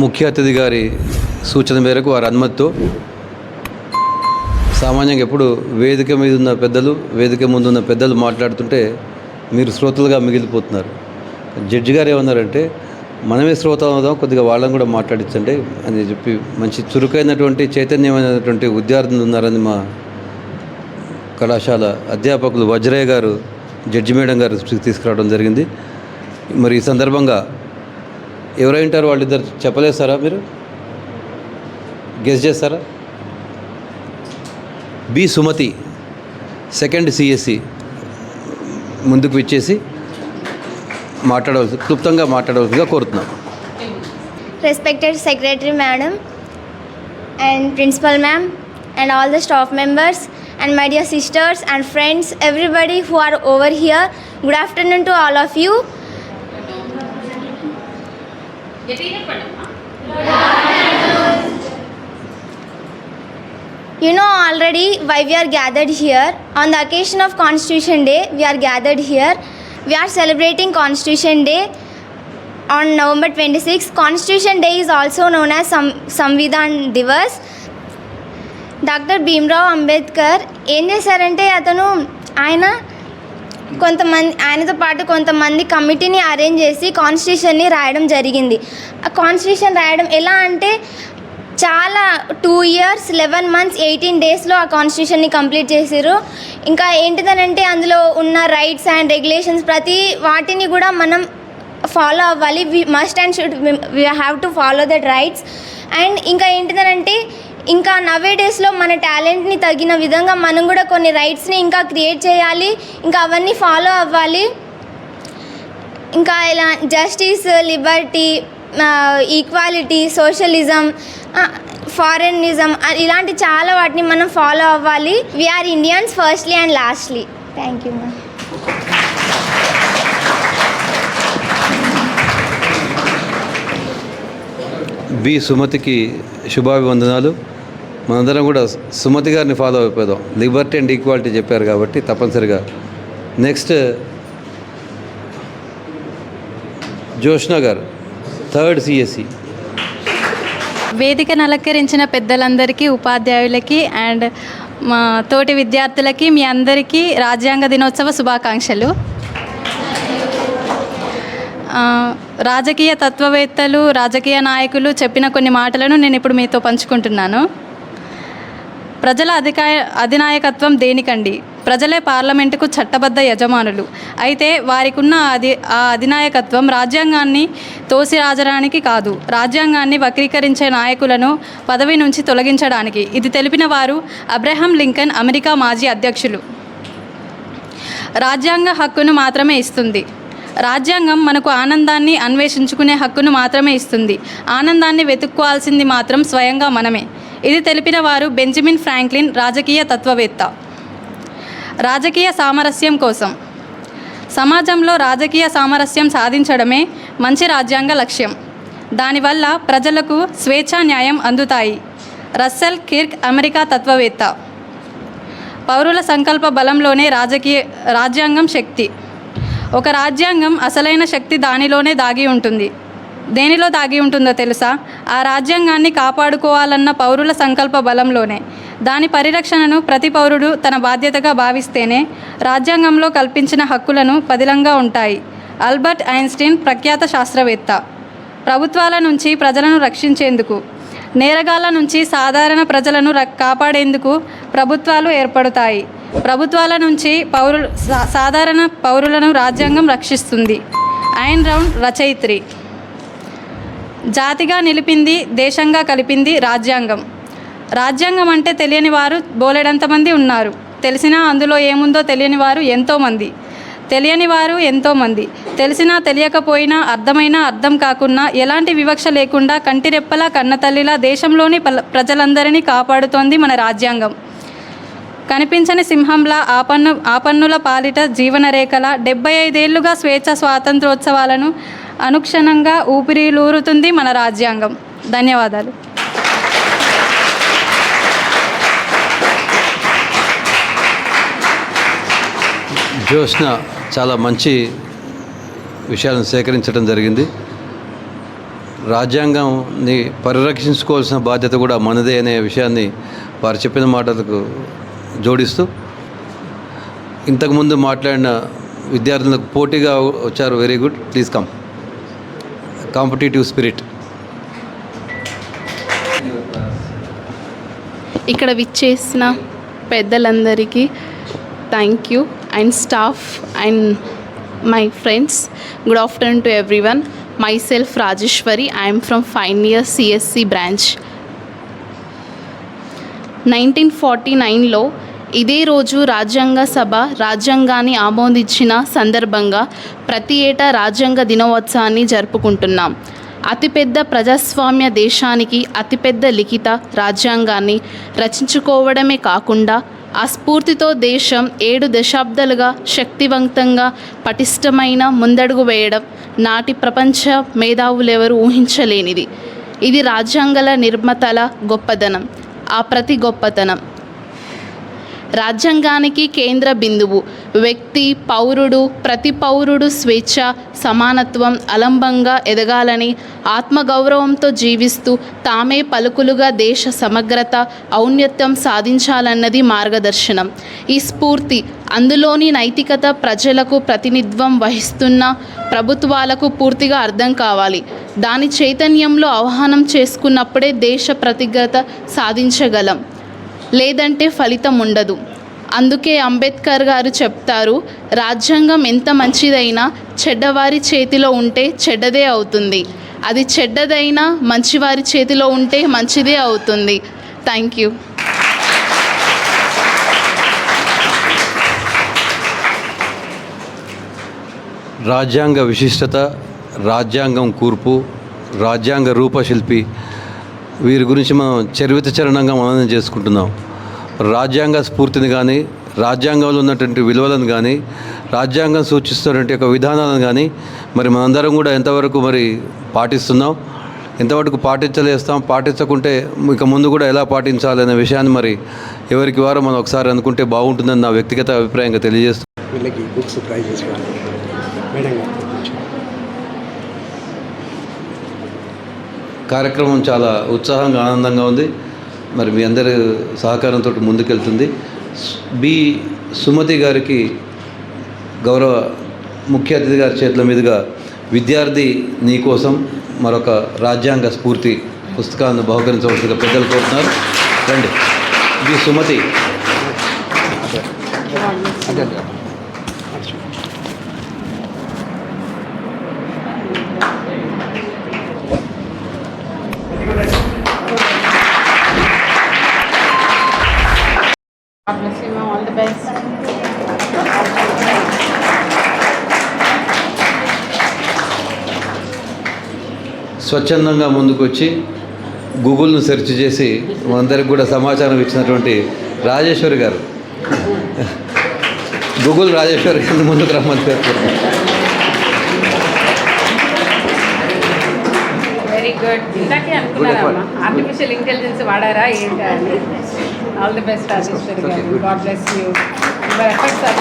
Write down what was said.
ముఖ్య అతిథి గారి సూచన మేరకు వారి అనుమతితో సామాన్యంగా ఎప్పుడు వేదిక మీద ఉన్న పెద్దలు వేదిక ముందు ఉన్న పెద్దలు మాట్లాడుతుంటే మీరు శ్రోతలుగా మిగిలిపోతున్నారు. జడ్జి గారు ఏమన్నారంటే మనమే శ్రోతలు అవుదాం కొద్దిగా వాళ్ళని కూడా మాట్లాడించండి అని చెప్పి మంచి చురుకైనటువంటి చైతన్యమైనటువంటి విద్యార్థులు ఉన్నారని మా కళాశాల అధ్యాపకులు వజ్రయ్య గారు జడ్జి మేడం గారు తీసుకురావడం జరిగింది. మరి ఈ సందర్భంగా ఎవరై ఉంటారు వాళ్ళిద్దరు చెప్పలేస్తారా మీరు? గెస్ చేస్తారా? బి సుమతి సెకండ్ సిఎస్సి ముందుకు ఇచ్చేసి మాట్లాడవలసి క్లుప్తంగా మాట్లాడవలసిగా కోరుతున్నాం. Respected secretary madam and principal ma'am and all the staff members and my dear sisters and friends everybody who are over here good afternoon to all of you You know already why we are gathered here. On the occasion of Constitution Day, we are gathered here. We are celebrating Constitution Day on November 26. Constitution Day is also known as Sam- Samvidhan Divas. Doctor Bhimrao Ambedkar ఏం చేశారంటే అతను ఆయన కొంతమంది ఆయనతో పాటు కొంతమంది కమిటీని arrange చేసి కాన్స్టిట్యూషన్ని రాయడం జరిగింది. ఆ కాన్స్టిట్యూషన్ రాయడం ఎలా అంటే చాలా two years eleven months eighteen డేస్లో ఆ కాన్స్టిట్యూషన్ని కంప్లీట్ చేసారు ఇంకా ఏంటిదనంటే అందులో ఉన్న రైట్స్ అండ్ రెగ్యులేషన్స్ ప్రతి వాటిని కూడా మనం ఫాలో అవ్వాలి. We must and should we have to follow that rights and ఇంకా ఏంటిదనంటే ఇంకా నవే డేస్లో మన టాలెంట్ని తగిన విధంగా మనం కూడా కొన్ని రైట్స్ని ఇంకా క్రియేట్ చేయాలి. ఇంకా అవన్నీ ఫాలో అవ్వాలి. ఇంకా ఇలా జస్టిస్ లిబర్టీ ఈక్వాలిటీ సోషలిజం ఫారెనిజం ఇలాంటి చాలా వాటిని మనం ఫాలో అవ్వాలి. We are Indians firstly and lastly thank you ma'am B సుమతికి శుభాభివందనాలు. మనందరం కూడా సుమతి గారిని ఫాలో అయిపోదాం. లిబర్టీ అండ్ ఈక్వాలిటీ చెప్పారు కాబట్టి తప్పనిసరిగా. నెక్స్ట్ జోష్నా గారు థర్డ్ సిఎస్సి వేదికను అలంకరించిన పెద్దలందరికీ ఉపాధ్యాయులకి అండ్ మా తోటి విద్యార్థులకి మీ అందరికీ రాజ్యాంగ దినోత్సవ శుభాకాంక్షలు. రాజకీయ తత్వవేత్తలు రాజకీయ నాయకులు చెప్పిన కొన్ని మాటలను నేను ఇప్పుడు మీతో పంచుకుంటున్నాను. ప్రజల అధికాయ అధినాయకత్వం దేనికండి? ప్రజలే పార్లమెంటుకు చట్టబద్ధ యజమానులు. అయితే వారికున్న అధి ఆ అధినాయకత్వం రాజ్యాంగాన్ని తోసి రాజరానికి కాదు. రాజ్యాంగాన్ని వక్రీకరించే నాయకులను పదవి నుంచి తొలగించడానికి. ఇది తెలిపిన వారు అబ్రహం లింకన్ అమెరికా మాజీ అధ్యక్షులు. రాజ్యాంగ హక్కును మాత్రమే ఇస్తుంది. రాజ్యాంగం మనకు ఆనందాన్ని అన్వేషించుకునే హక్కును మాత్రమే ఇస్తుంది. ఆనందాన్ని వెతుక్కోవాల్సింది మాత్రం స్వయంగా మనమే. ఇది తెలిపిన వారు బెంజమిన్ ఫ్రాంక్లిన్ రాజకీయ తత్వవేత్త. రాజకీయ సామరస్యం కోసం. సమాజంలో రాజకీయ సామరస్యం సాధించడమే మంచి రాజ్యాంగ లక్ష్యం. దానివల్ల ప్రజలకు స్వేచ్ఛా న్యాయం అందుతాయి. రస్సెల్ కిర్క్ అమెరికా తత్వవేత్త. పౌరుల సంకల్ప బలంలోనే రాజకీయ రాజ్యాంగం శక్తి. ఒక రాజ్యాంగం అసలైన శక్తి దానిలోనే దాగి ఉంటుంది. దేనిలో దాగి ఉంటుందో తెలుసా? ఆ రాజ్యాంగాన్ని కాపాడుకోవాలన్న పౌరుల సంకల్ప బలంలోనే. దాని పరిరక్షణను ప్రతి పౌరుడు తన బాధ్యతగా భావిస్తేనే రాజ్యాంగంలో కల్పించిన హక్కులను పదిలంగా ఉంటాయి. ఆల్బర్ట్ ఐన్స్టీన్ ప్రఖ్యాత శాస్త్రవేత్త. ప్రభుత్వాల నుంచి ప్రజలను రక్షించేందుకు నేరగాళ్ళ నుంచి సాధారణ ప్రజలను ర- కాపాడేందుకు ప్రభుత్వాలు ఏర్పడతాయి. ప్రభుత్వాల నుంచి పౌరులు సా- సాధారణ పౌరులను రాజ్యాంగం రక్షిస్తుంది. ఐన్ రౌండ్ రచయిత్రి. జాతిగా నిలిపింది దేశంగా కలిపింది రాజ్యాంగం. రాజ్యాంగం అంటే తెలియని వారు బోలెడంతమంది ఉన్నారు. తెలిసినా అందులో ఏముందో తెలియని వారు ఎంతోమంది తెలియని వారు ఎంతోమంది తెలిసినా తెలియకపోయినా అర్థమైనా అర్థం కాకున్నా ఎలాంటి వివక్ష లేకుండా కంటిరెప్పలా కన్నతల్లిలా దేశంలోని పల- ప్రజలందరినీ కాపాడుతోంది మన రాజ్యాంగం. కనిపించని సింహంలా ఆపన్ను ఆపన్నుల పాలిట జీవనరేఖల డెబ్బై ఐదేళ్ళుగా స్వేచ్ఛ స్వాతంత్రోత్సవాలను అనుక్షణంగా ఊపిరిలూరుతుంది మన రాజ్యాంగం. ధన్యవాదాలు. జోష్న చాలా మంచి విషయాలను సేకరించడం జరిగింది. రాజ్యాంగంని పరిరక్షించుకోవాల్సిన బాధ్యత కూడా మనదే అనే విషయాన్ని వారు చెప్పిన మాటలకు జోడిస్తూ ఇంతకుముందు మాట్లాడిన విద్యార్థులకు పోటీగా వచ్చారు. Very good. Please come. Competitive spirit. ఇక్కడ విచ్చేసిన పెద్దలందరికీ thank you and staff and my friends. Good afternoon to everyone myself Rajeshwari I am from final year CSC branch nineteen forty నైన్లో ఇదే రోజు రాజ్యాంగ సభ రాజ్యాంగాన్ని ఆమోదించిన సందర్భంగా ప్రతి ఏటా రాజ్యాంగ దినోత్సవాన్ని జరుపుకుంటున్నాం. అతిపెద్ద ప్రజాస్వామ్య దేశానికి అతిపెద్ద లిఖిత రాజ్యాంగాన్ని రచించుకోవడమే కాకుండా ఆ స్ఫూర్తితో దేశం ఏడు దశాబ్దాలుగా శక్తివంతంగా పటిష్టమైన ముందడుగు వేయడం నాటి ప్రపంచ మేధావులెవరూ ఊహించలేనిది. ఇది రాజ్యాంగాల నిర్మతల గొప్పదనం. ఆ ప్రతి గొప్పతనం రాజ్యాంగానికి కేంద్ర బిందువు. వ్యక్తి పౌరుడు ప్రతి పౌరుడు స్వేచ్ఛ సమానత్వం అలంబంగా ఎదగాలని ఆత్మగౌరవంతో జీవిస్తూ తామే పలుకులుగా దేశ సమగ్రత ఔన్నత్యం సాధించాలన్నది మార్గదర్శనం. ఈ స్ఫూర్తి అందులోని నైతికత ప్రజలకు ప్రాతినిధ్యం వహిస్తున్న ప్రభుత్వాలకు పూర్తిగా అర్థం కావాలి. దాని చైతన్యంలో ఆహ్వానం చేసుకున్నప్పుడే దేశ ప్రతిగత సాధించగలం. లేదంటే ఫలితం ఉండదు. అందుకే అంబేద్కర్ గారు చెప్తారు రాజ్యాంగం ఎంత మంచిదైనా చెడ్డవారి చేతిలో ఉంటే చెడ్డదే అవుతుంది. అది చెడ్డదైనా మంచివారి చేతిలో ఉంటే మంచిదే అవుతుంది. థ్యాంక్ యూ రాజ్యాంగ విశిష్టత రాజ్యాంగం కూర్పు రాజ్యాంగ రూపశిల్పి వీరి గురించి మనం చరిత చరణంగా మననం చేసుకుంటున్నాం. రాజ్యాంగ స్ఫూర్తిని కానీ రాజ్యాంగంలో ఉన్నటువంటి విలువలను కానీ రాజ్యాంగం సూచిస్తున్నటువంటి యొక్క విధానాలను కానీ మరి మనందరం కూడా ఎంతవరకు మరి పాటిస్తున్నాం ఎంతవరకు పాటించలేస్తాం పాటించకుంటే ఇక ముందు కూడా ఎలా పాటించాలనే విషయాన్ని మరి ఎవరికి వారు మనం ఒకసారి అనుకుంటే బాగుంటుందని నా వ్యక్తిగత అభిప్రాయంగా తెలియజేస్తాం వీళ్ళకి బుక్స్ ప్రైజెస్ మేడం గారు కొంచెం కార్యక్రమం చాలా ఉత్సాహంగా ఆనందంగా ఉంది. మరి మీ అందరి సహకారంతో ముందుకెళ్తుంది. బి. సుమతి గారికి గౌరవ ముఖ్య అతిథి గారి చేతుల మీదుగా విద్యార్థి నీకోసం మరొక రాజ్యాంగ స్ఫూర్తి పుస్తకాన్ని బహుకరించవలసిన పెద్దలు కోరుతున్నారు. రండి. బి. సుమతి. స్వచ్ఛందంగా ముందుకు వచ్చి గూగుల్ను సెర్చ్ చేసి మనందరికి కూడా సమాచారం ఇచ్చినటువంటి రాజేశ్వరి గారు. గూగుల్ రాజేశ్వరి గారిని ముందుకు రమ్మని పేర్కొన్నారు వెరీ గుడ్ ఇందాకే అనుకున్నారమ్మా. ఆర్టిఫిషియల్ ఇంటెలిజెన్స్ వాడారా ఏంటి అని. All the best Rajeshwari garu. God bless you your efforts are